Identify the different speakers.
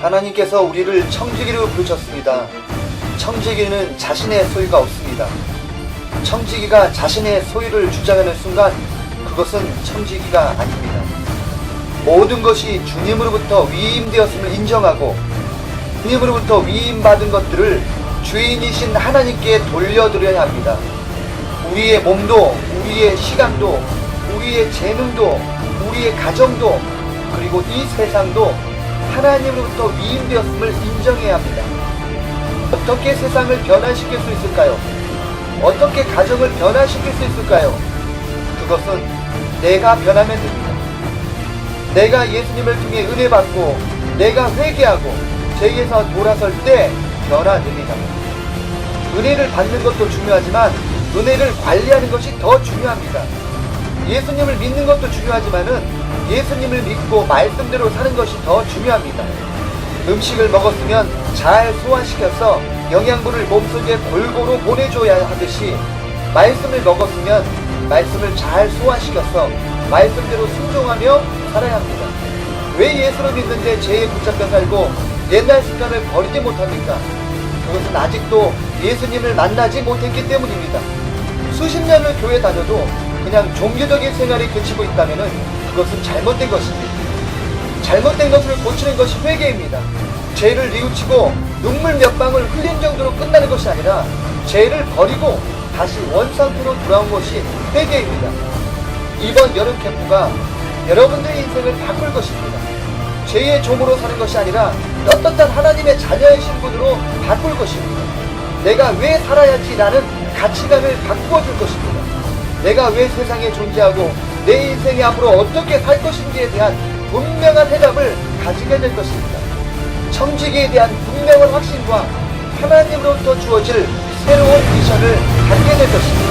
Speaker 1: 하나님께서 우리를 청지기로 부르셨습니다. 청지기는 자신의 소유가 없습니다. 청지기가 자신의 소유를 주장하는 순간 그것은 청지기가 아닙니다. 모든 것이 주님으로부터 위임되었음을 인정하고 주님으로부터 위임받은 것들을 주인이신 하나님께 돌려드려야 합니다. 우리의 몸도, 우리의 시간도, 우리의 재능도, 우리의 가정도, 그리고 이 세상도 하나님으로부터 위임되었음을 인정해야 합니다. 어떻게 세상을 변화시킬 수 있을까요? 어떻게 가정을 변화시킬 수 있을까요? 그것은 내가 변하면 됩니다. 내가 예수님을 통해 은혜 받고 내가 회개하고 죄에서 돌아설 때 변화됩니다. 은혜를 받는 것도 중요하지만 은혜를 관리하는 것이 더 중요합니다. 예수님을 믿는 것도 중요하지만은 예수님을 믿고 말씀대로 사는 것이 더 중요합니다. 음식을 먹었으면 잘 소화시켜서 영양분을 몸속에 골고루 보내줘야 하듯이 말씀을 먹었으면 말씀을 잘 소화시켜서 말씀대로 순종하며 살아야 합니다. 왜 예수를 믿는데 죄에 붙잡혀 살고 옛날 습관을 버리지 못합니까? 그것은 아직도 예수님을 만나지 못했기 때문입니다. 수십 년을 교회 다녀도 그냥 종교적인 생활에 그치고 있다면 그것은 잘못된 것입니다. 잘못된 것을 고치는 것이 회개입니다. 죄를 뉘우치고 눈물 몇 방울 흘린 정도로 끝나는 것이 아니라 죄를 버리고 다시 원상태로 돌아온 것이 회개입니다. 이번 여름 캠프가 여러분들의 인생을 바꿀 것입니다. 죄의 종으로 사는 것이 아니라 떳떳한 하나님의 자녀의 신분으로 바꿀 것입니다. 내가 왜 살아야지라는 가치관을 바꾸어 줄 것입니다. 내가 왜 세상에 존재하고 내 인생이 앞으로 어떻게 살 것인지에 대한 분명한 해답을 가지게 될 것입니다. 청지기에 대한 분명한 확신과 하나님으로부터 주어질 새로운 미션을 갖게 될 것입니다.